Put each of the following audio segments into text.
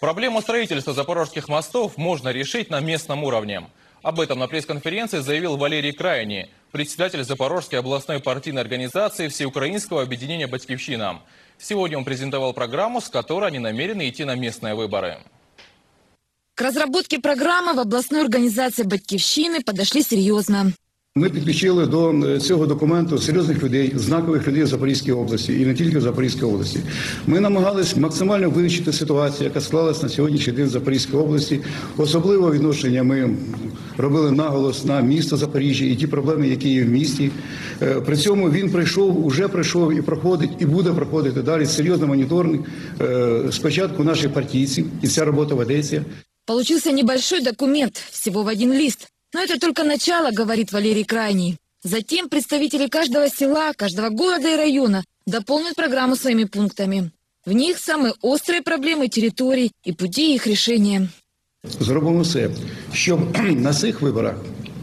Проблему строительства запорожских мостов можно решить на местном уровне. Об этом на пресс-конференции заявил Валерий Крайний, председатель Запорожской областной партийной организации Всеукраинского объединения «Батькивщина». Сегодня он презентовал программу, с которой они намерены идти на местные выборы. К разработке программы в областной организации «Батьківщини» подошли серьезно. Ми підключили до е, цього документу серйозних людей, знакових людей в Запорізькій області і не тільки в Запорізькій області. Ми намагались максимально вивчити ситуацію, яка склалась на сьогоднішній день в Запорізькій області. Особливо відношення ми робили наголос на місто Запоріжжя і ті проблеми, які є в місті. Е, При цьому він прийшов, уже прийшов і проходить, і буде проходити далі серйозний моніторинг е, спочатку наших партійців, і ця робота ведеться. Получился небольшой документ, всего в один лист. Но это только начало, говорит Валерий Крайний. Затем представители каждого села, каждого города и района дополнят программу своими пунктами. В них самые острые проблемы территорий и пути их решения. Зробимо все, щоб на цих виборах,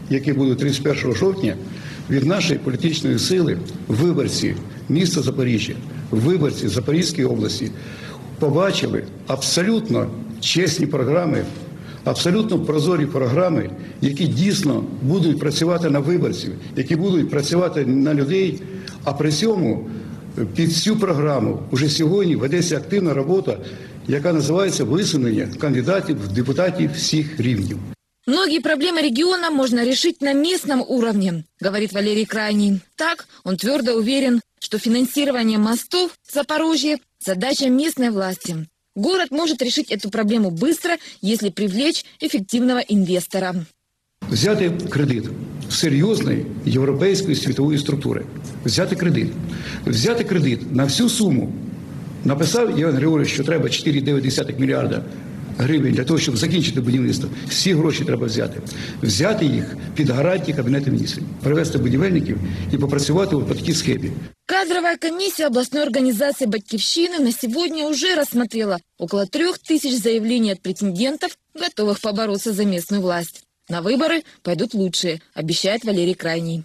які будуть 31 жовтня, від нашої політичної сили виборці міста Запоріжжя, виборці Запорізької області побачили абсолютно чесні програми, абсолютно прозорі програми, які дійсно будуть працювати на виборців, які будуть працювати на людей. А при цьому під цю програму уже сьогодні ведеться активна робота, яка називається висунення кандидатів в депутатів всіх рівнів. Многие проблемы региона можно решить на местном уровне, говорит Валерий Крайний. Так, он твердо уверен, что финансирование мостов в Запорожье – задача местной власти. Город может решить эту проблему быстро, если привлечь эффективного инвестора. Взяти кредит серйозної європейської світової структури. Взяти кредит. Взяти кредит на всю суму. Написав Іван Григорович, що треба 4,9 мільярда гривень для того, щоб закінчити будівництво. Всі гроші треба взяти. Взяти їх під гарантії Кабінету міністрів, привести будівельників і попрацювати по такій схемі. Кадровая комиссия областной организации «Батькивщины» на сегодня уже рассмотрела около трех тысяч заявлений от претендентов, готовых побороться за местную власть. На выборы пойдут лучшие, обещает Валерий Крайний.